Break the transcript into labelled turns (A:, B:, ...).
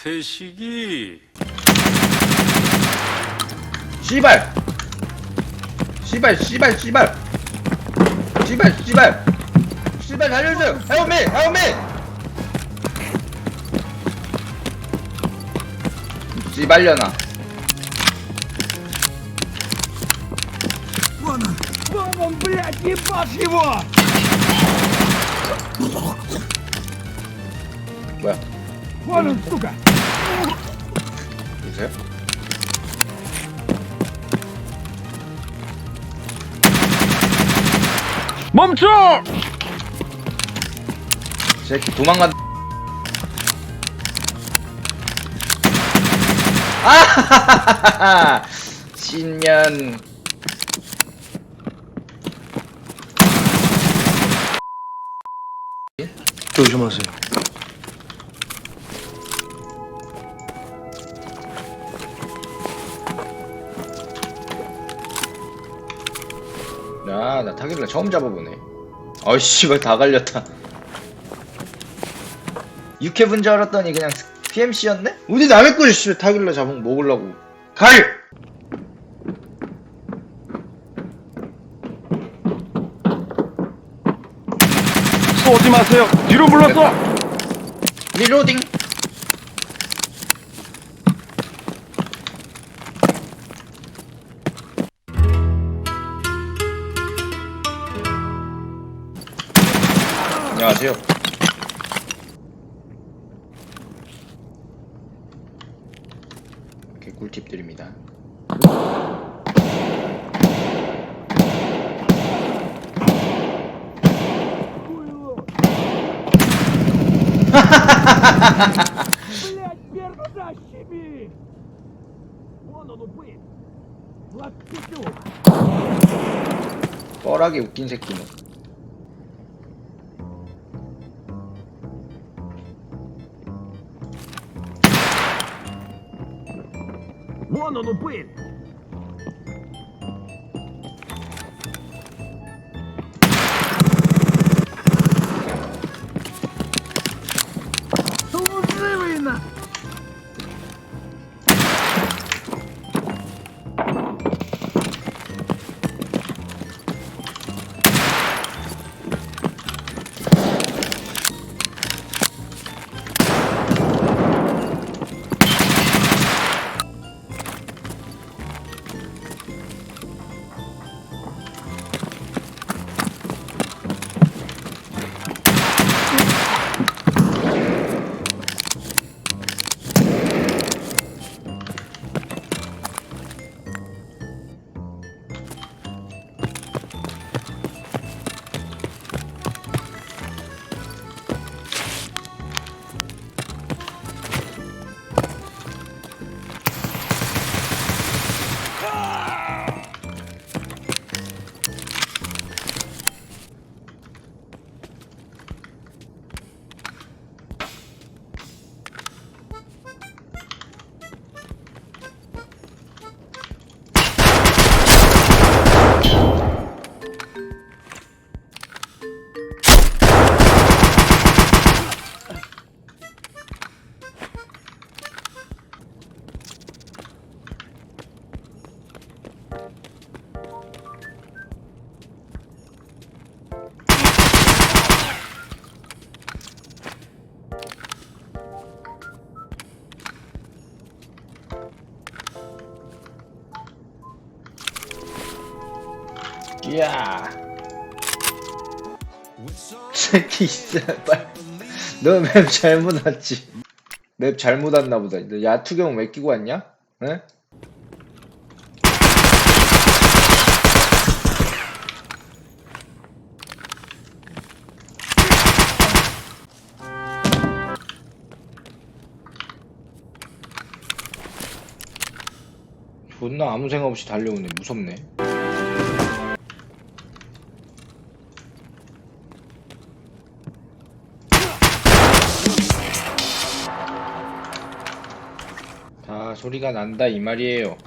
A: 태식이
B: 씨발 씨발 씨발 씨발 씨발 씨발 씨발 달려주세요 헬미 헬미 씨발려나
C: Вон он! Вон он, блядь, ебашь его!
B: 뭐야
C: Вон он, сука!
B: 보세요
C: 멈춰!
B: 이 새끼 도망간 아 신년
D: 조심하세요.
B: 야 나 타길라 처음 잡아보네 어이씨 이거 다 갈렸다 육해분 줄 알았더니 그냥 PMC였네? 어디 남의 거지 씨 타길라 잡으면 먹으려고 갈!
D: 쏘지 마세요. 뒤로 물러서.
B: 리로딩 안녕하세요 이렇게 꿀팁 드립니다
C: Блядь, пердачь щеми! Вон он упырь! Влад Петух!
B: 뻘하게 웃긴 새끼는
C: buono non
B: puede. 야 새끼 씨발 너맵 잘못 왔지 맵 잘못 왔나 보다 너 야투경 왜 끼고 왔냐? 에? 존나 아무 생각 없이 달려오네. 무섭네. 다 소리가 난다 이 말이에요